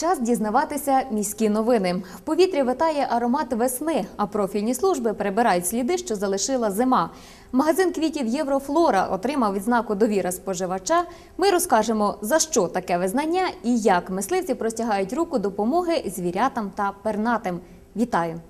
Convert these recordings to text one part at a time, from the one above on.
Час дізнаватися міські новини. В повітрі витає аромат весни, а профільні служби прибирають сліди, що залишила зима. Магазин квітів Єврофлора отримав відзнаку довіра споживача. Ми розкажемо, за що таке визнання і як мисливці простягають руку допомоги звірятам та пернатим. Вітаю!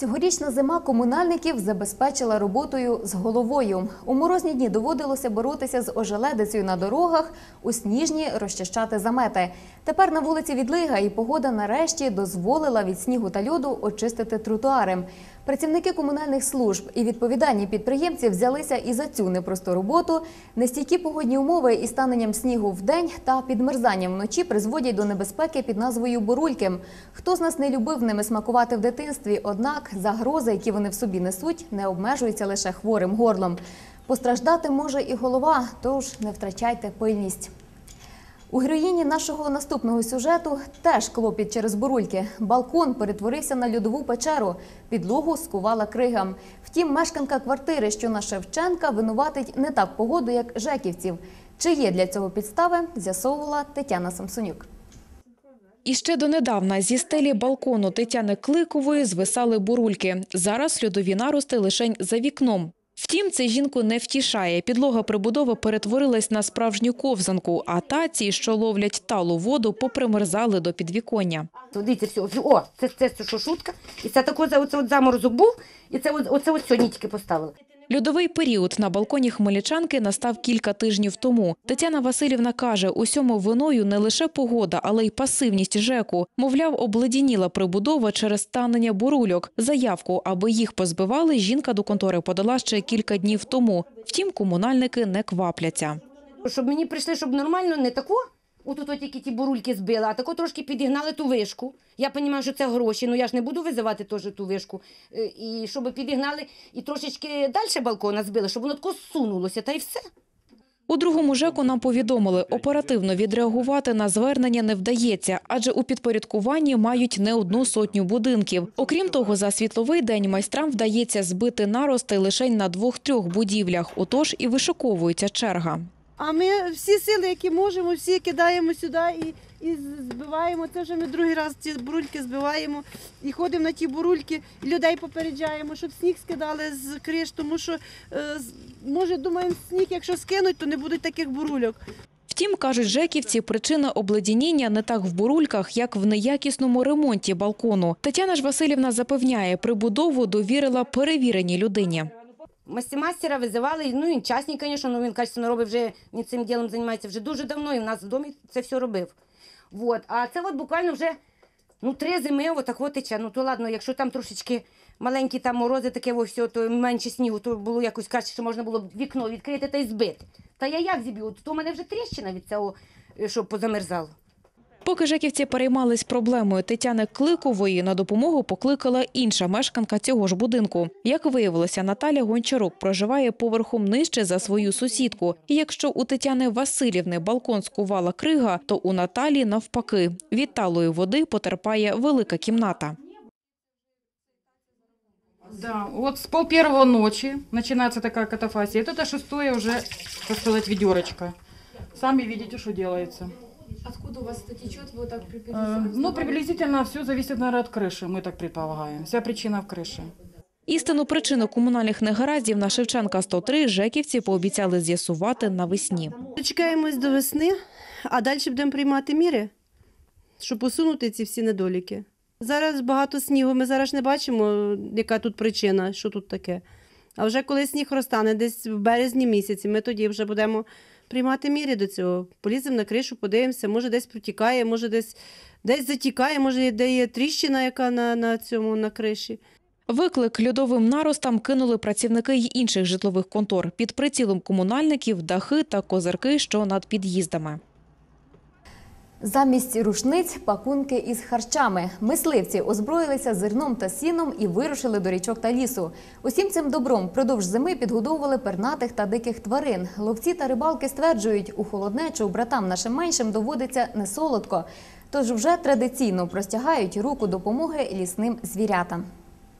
Цьогорічна зима комунальників забезпечила роботою з головою. У морозні дні доводилося боротися з ожеледицею на дорогах, у сніжні розчищати замети. Тепер на вулиці відлига і погода нарешті дозволила від снігу та льоду очистити тротуари. Працівники комунальних служб і відповідальні підприємці взялися і за цю непросту роботу. Нестійкі погодні умови із станенням снігу в день та підмерзанням вночі призводять до небезпеки під назвою бурульки. Хто з нас не любив ними смакувати в дитинстві, однак загрози, які вони в собі несуть, не обмежуються лише хворим горлом. Постраждати може і голова, тож не втрачайте пильність. У героїні нашого наступного сюжету теж клопіт через бурульки. Балкон перетворився на льодову печеру, підлогу скувала крига. Втім, мешканка квартири, що на Шевченка, винуватить не так погоду, як жеківців. Чи є для цього підстави, з'ясовувала Тетяна Самсонюк. І ще донедавна зі стелі балкону Тетяни Кликової звисали бурульки. Зараз льодові нарости лишень за вікном. Втім, це жінку не втішає. Підлога прибудови перетворилась на справжню ковзанку, а таці, що ловлять талу воду, попримерзали до підвіконня. Дивіться, все, о, це, це, це що шутка. І це оце от заморозок був, і це от, оце от сьогодні тільки поставили. Льодовий період на балконі хмельничанки настав кілька тижнів тому. Тетяна Васильівна каже, усьому виною не лише погода, але й пасивність ЖЕКу. Мовляв, обледяніла прибудова через станення бурульок. Заявку, аби їх позбивали, жінка до контори подала ще кілька днів тому. Втім, комунальники не квапляться. Щоб мені прийшли, щоб нормально, не тако, отут от тільки ті бурульки збили, а тако трошки підігнали ту вишку. Я розумію, що це гроші, ну я ж не буду визивати теж ту вишку. Е, І щоб підігнали і трошечки далі балкона збили, щоб воно тако сунулося, та й все. У другому ЖЕКу нам повідомили, оперативно відреагувати на звернення не вдається, адже у підпорядкуванні мають не одну сотню будинків. Окрім того, за світловий день майстрам вдається збити нарости лише на двох-трьох будівлях, отож і вишиковується черга. А ми всі сили, які можемо, всі кидаємо сюди і, і збиваємо. Це вже ми другий раз ці бурульки збиваємо і ходимо на ті бурульки, і людей попереджаємо, щоб сніг скидали з криш, тому що е, може думаємо, сніг, якщо скинуть, то не буде таких бурульок. Втім, кажуть жеківці, причина обледеніння не так в бурульках, як в неякісному ремонті балкону. Тетяна ж Васильівна запевняє, прибудову довірила перевіреній людині. Мастера визивали, ну він частний, звісно, ну він качественно робить вже, він цим ділом займається вже дуже давно, і в нас в домі це все робив. Вот. А це от буквально вже ну, три зими отак от тече. Ну то ладно, якщо там трошечки маленькі там морози, таке ось, то менше снігу, то було якось краще, що можна було б вікно відкрити та й збити. Та я як зіб'ю? То в мене вже тріщина від цього, е, що позамерзало. Поки жеківці переймались проблемою Тетяни Кликової, на допомогу покликала інша мешканка цього ж будинку. Як виявилося, Наталя Гончарук проживає поверхом нижче за свою сусідку. І якщо у Тетяни Васильівни балкон скувала крига, то у Наталі навпаки. Від талої води потерпає велика кімната. Да, вот с пол первого ночи начинается такая катафасия. Это шестое уже, так сказать, ведерочка. Сами видите, что делается. Откуда у вас это течет? Вы так Э, приблизительно? ну, приблизительно все зависит, наверное, от крыши, мы так предполагаем. Вся причина в крыше. Істинну причину комунальних негараздів на Шевченка 103 жеківці пообіцяли з'ясувати навесні. Чекаємось до весни, а далі будемо приймати міри, щоб усунути ці всі недоліки. Зараз багато снігу, ми зараз не бачимо, яка тут причина, що тут таке. А вже коли сніг розтане, десь в березні місяці, ми тоді вже будемо приймати міри до цього. Поліземо на кришу, подивимося, може десь протікає, може десь, десь затікає, може де є тріщина, яка на, на цьому на криші. Виклик льодовим наростам кинули працівники й інших житлових контор. Під прицілом комунальників дахи та козирки, що над під'їздами. Замість рушниць пакунки із харчами. Мисливці озброїлися зерном та сіном і вирушили до річок та лісу. Усім цим добром впродовж зими підгодовували пернатих та диких тварин. Ловці та рибалки стверджують, у холоднечу братам нашим меншим доводиться не солодко. Тож вже традиційно простягають руку допомоги лісним звірятам.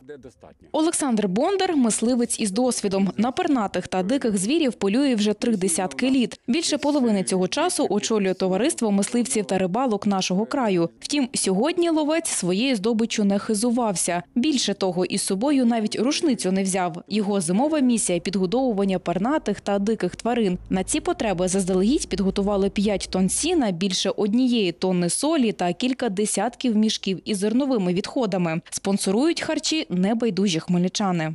Буде достатньо. Олександр Бондар – мисливець із досвідом. На пернатих та диких звірів полює вже три десятки літ. Більше половини цього часу очолює товариство мисливців та рибалок нашого краю. Втім, сьогодні ловець своєю здобиччю не хизувався. Більше того, із собою навіть рушницю не взяв. Його зимова місія – підгодовування пернатих та диких тварин. На ці потреби заздалегідь підготували 5 тонн сіна, більше однієї тонни солі та кілька десятків мішків із зерновими відходами. Спонсорують харчі небайдужі хмельничани.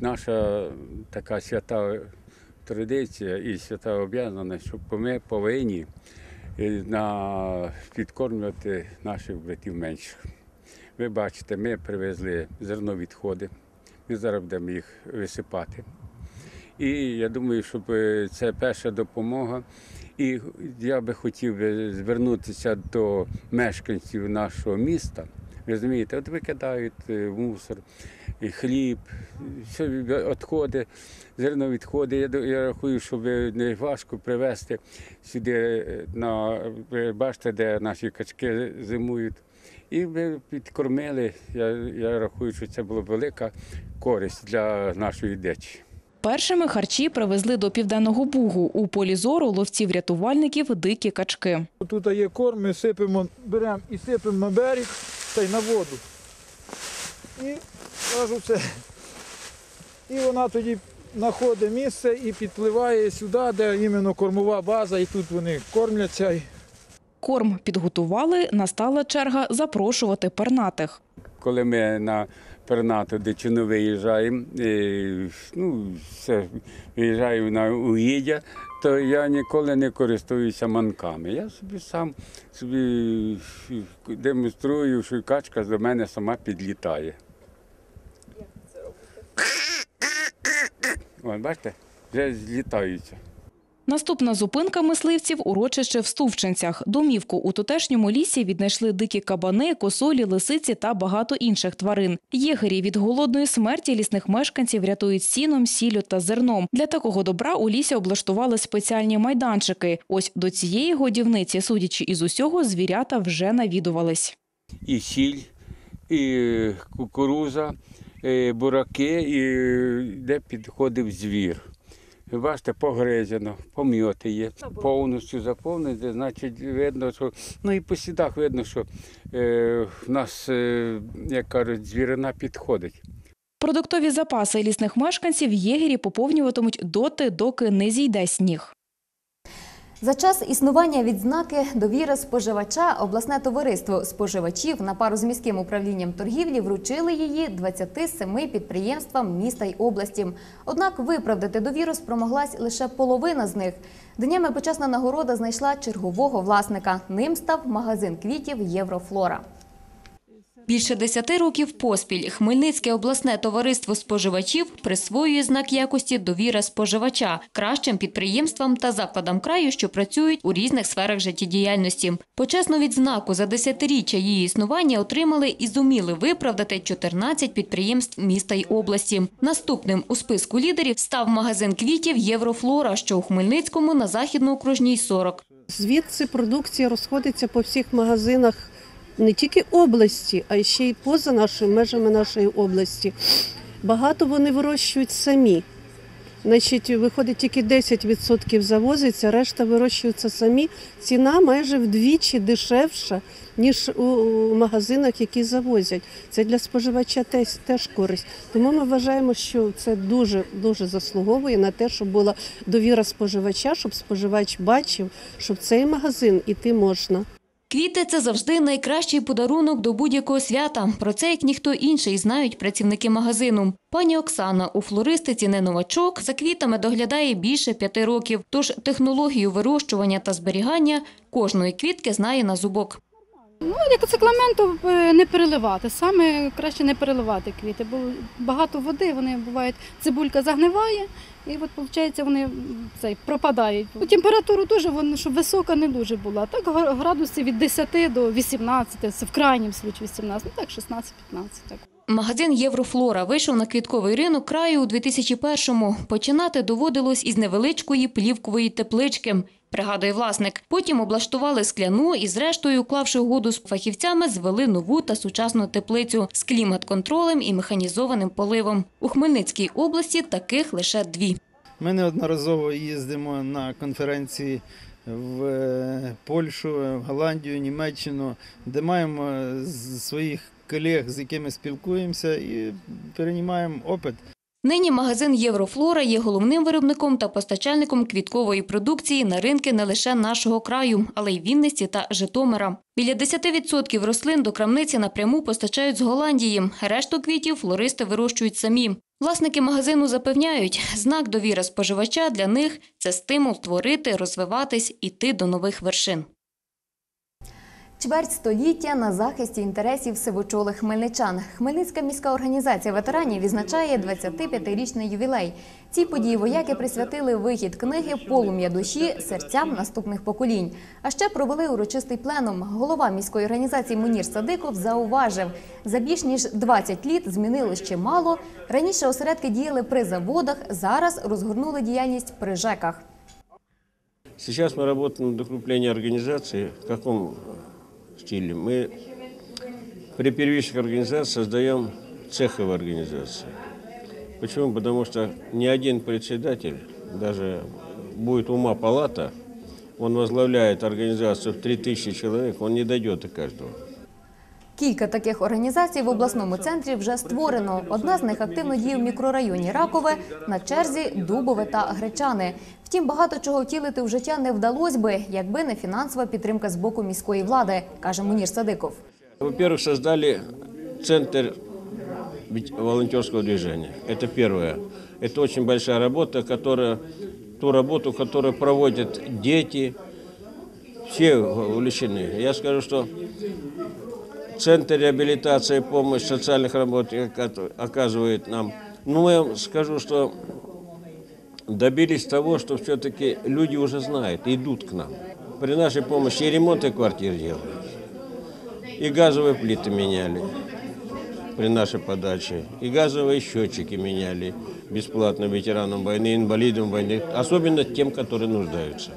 Наша така свята традиція і свята об'язаність, що ми повинні е, на, підкормлювати наших братів менших. Ви бачите, ми привезли зерновідходи, ми зараз будемо їх висипати. І я думаю, щоб е, це перша допомога. І я би хотів звернутися до мешканців нашого міста. Ви розумієте, от викидають е, мусор, хліб, все відходи, зерновідходи. Я, я рахую, щоб не важко привезти сюди е, на бачите, де наші качки зимують. І ви підкормили. Я, я рахую, що це була велика користь для нашої дечі. Першими харчі привезли до Південного Бугу. У полі зору ловців-рятувальників дикі качки. Тут є корм, ми сипемо, беремо і сипемо на берег та й на воду. І кажу це. І вона тоді знаходить місце і підпливає сюди, де іменно кормова база, і тут вони кормляться. Корм підготували, настала черга запрошувати пернатих. Коли ми на пернату дичину виїжджаємо, і, ну, все, виїжджаю на угіддя, то я ніколи не користуюся манками. Я собі сам собі демонструю, що качка до мене сама підлітає. От, бачите, вже злітаються. Наступна зупинка мисливців – урочище в Стувчинцях. Домівку у тутешньому лісі віднайшли дикі кабани, косулі, лисиці та багато інших тварин. Єгері від голодної смерті лісних мешканців рятують сіном, сіллю та зерном. Для такого добра у лісі облаштували спеціальні майданчики. Ось до цієї годівниці, судячи із усього, звірята вже навідувались. і сіль, і кукуруза, і бураки, і де підходив звір. Ви бачите, погризено, пом'яти є, повністю заповнене, значить, видно, що ну і по слідах видно, що е, в нас, е, як кажуть, звірина підходить. Продуктові запаси лісних мешканців єгері поповнюватимуть доти, доки не зійде сніг. За час існування відзнаки довіри споживача обласне товариство споживачів на пару з міським управлінням торгівлі вручили її 27 підприємствам міста й області. Однак виправдати довіру спромоглась лише половина з них. Днями почесна нагорода знайшла чергового власника. Ним став магазин квітів Єврофлора. Більше десяти років поспіль Хмельницьке обласне товариство споживачів присвоює знак якості довіра споживача кращим підприємствам та закладам краю, що працюють у різних сферах життєдіяльності. Почесну відзнаку за десятиріччя її існування отримали і зуміли виправдати 14 підприємств міста й області. Наступним у списку лідерів став магазин квітів Єврофлора, що у Хмельницькому на західноокружній 40. Звідси продукція розходиться по всіх магазинах не тільки області, а ще й поза нашими межами нашої області. Багато вони вирощують самі. Значить, виходить, тільки 10% завозиться, решта вирощуються самі. Ціна майже вдвічі дешевша, ніж у магазинах, які завозять. Це для споживача теж, теж користь. Тому ми вважаємо, що це дуже дуже заслуговує на те, щоб була довіра споживача, щоб споживач бачив, що в цей магазин іти можна. Квіти це завжди найкращий подарунок до будь-якого свята. Про це як ніхто інший знають працівники магазину. Пані Оксана у флористиці не новачок. За квітами доглядає більше п'яти років. Тож технологію вирощування та зберігання кожної квітки знає на зубок. Ну, цикламенту е, не переливати. Саме краще не переливати квіти, бо багато води, вони бувають, цибулька загниває, і от виходить, вони цей, пропадають. Ну, Температуру дуже, вони, щоб висока не дуже була. Так гра- градусів від 10 до 18, це в крайнім случаї 18, ну так 16-15. Так. Магазин Єврофлора вийшов на квітковий ринок краю у 2001-му. Починати доводилось із невеличкої плівкової теплички. Пригадує власник. Потім облаштували скляну і, зрештою, уклавши угоду з фахівцями, звели нову та сучасну теплицю з клімат-контролем і механізованим поливом. У Хмельницькій області таких лише дві. Ми неодноразово їздимо на конференції в е, Польщу, Голландію, Німеччину, де маємо своїх колег, з якими спілкуємося і переймаємо опит. Нині магазин Єврофлора є головним виробником та постачальником квіткової продукції на ринки не лише нашого краю, але й Вінниці та Житомира. Біля 10% рослин до крамниці напряму постачають з Голландії. Решту квітів флористи вирощують самі. Власники магазину запевняють, знак довіри споживача для них це стимул творити, розвиватись, іти до нових вершин. Чверть століття на захисті інтересів сивочолих хмельничан. Хмельницька міська організація ветеранів відзначає 25-річний ювілей. Цій події вояки присвятили вихід книги Полум'я душі серцям наступних поколінь. А ще провели урочистий пленум. Голова міської організації Мунір Садиков зауважив, за більш ніж 20 літ змінилось чимало. Раніше осередки діяли при заводах, зараз розгорнули діяльність при ЖЕКах. Сейчас мы работаем над укреплением организации. В каком стиле? Мы при первичных организациях создаем цеховые организации. Почему? Потому что ни один председатель, даже будет ума палата, он возглавляет организацию в 3000 человек, он не дойдет до каждого. Кілька таких організацій в обласному центрі вже створено. Одна з них активно діє в мікрорайоні Ракове, на черзі Дубове та Гречани. Втім, багато чого втілити в життя не вдалося би, якби не фінансова підтримка з боку міської влади, каже Мунір Садиков. Во-первых, создали центр ведь- волонтерского движения. Это первое. Это очень большая работа, которая, ту работу, которую проводят дети, все увлечены. Я скажу, что Центр реабилитации и помощь социальных работ оказывает нам. Ну, я скажу, что добились того, что все-таки люди уже знают, идут к нам. При нашей помощи и ремонты квартир делают, и газовые плиты меняли при нашей подаче, и газовые счетчики меняли бесплатно ветеранам войны, инвалидам войны, особенно тем, которые нуждаются.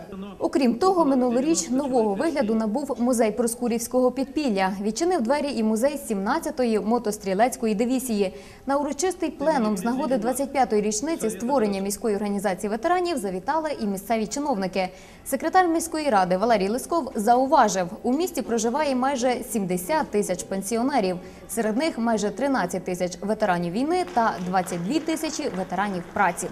Окрім того, минулоріч нового вигляду набув музей Проскурівського підпілля. Відчинив двері і музей 17-ї мотострілецької дивізії. На урочистий пленум з нагоди 25-ї річниці створення міської організації ветеранів завітали і місцеві чиновники. Секретар міської ради Валерій Лисков зауважив, у місті проживає майже 70 тисяч пенсіонерів. Серед них майже 13 тисяч ветеранів війни та 22 тисячі ветеранів праці.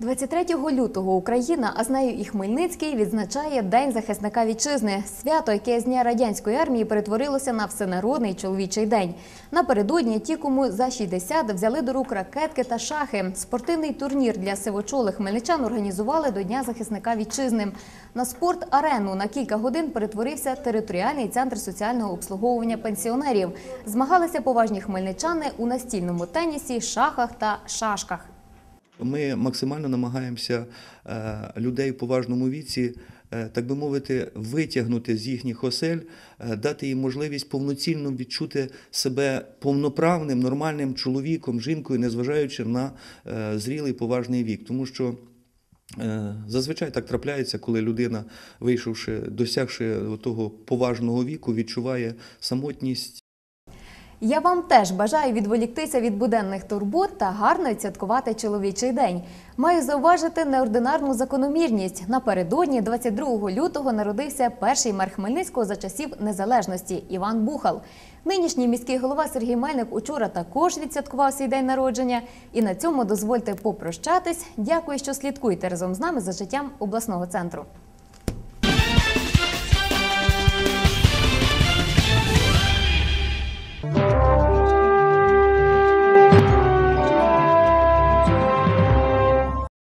23 лютого Україна, а з нею і Хмельницький, відзначає День захисника вітчизни. Свято, яке з дня радянської армії перетворилося на всенародний чоловічий день. Напередодні ті, кому за 60, взяли до рук ракетки та шахи. Спортивний турнір для сивочолих хмельничан організували до Дня захисника вітчизни. На спорт-арену на кілька годин перетворився територіальний центр соціального обслуговування пенсіонерів. Змагалися поважні хмельничани у настільному тенісі, шахах та шашках. Ми максимально намагаємося е, людей в поважному віці, е, так би мовити, витягнути з їхніх осель, е, дати їм можливість повноцінно відчути себе повноправним, нормальним чоловіком, жінкою, незважаючи на зрілий поважний вік. Тому що зазвичай так трапляється, коли людина, вийшовши, досягши того поважного віку, відчуває самотність. Я вам теж бажаю відволіктися від буденних турбот та гарно відсвяткувати чоловічий день. Маю зауважити неординарну закономірність. Напередодні, 22 лютого, народився перший мер Хмельницького за часів незалежності Іван Бухал. Нинішній міський голова Сергій Мельник учора також відсвяткував свій день народження. І на цьому дозвольте попрощатись. Дякую, що слідкуєте разом з нами за життям обласного центру.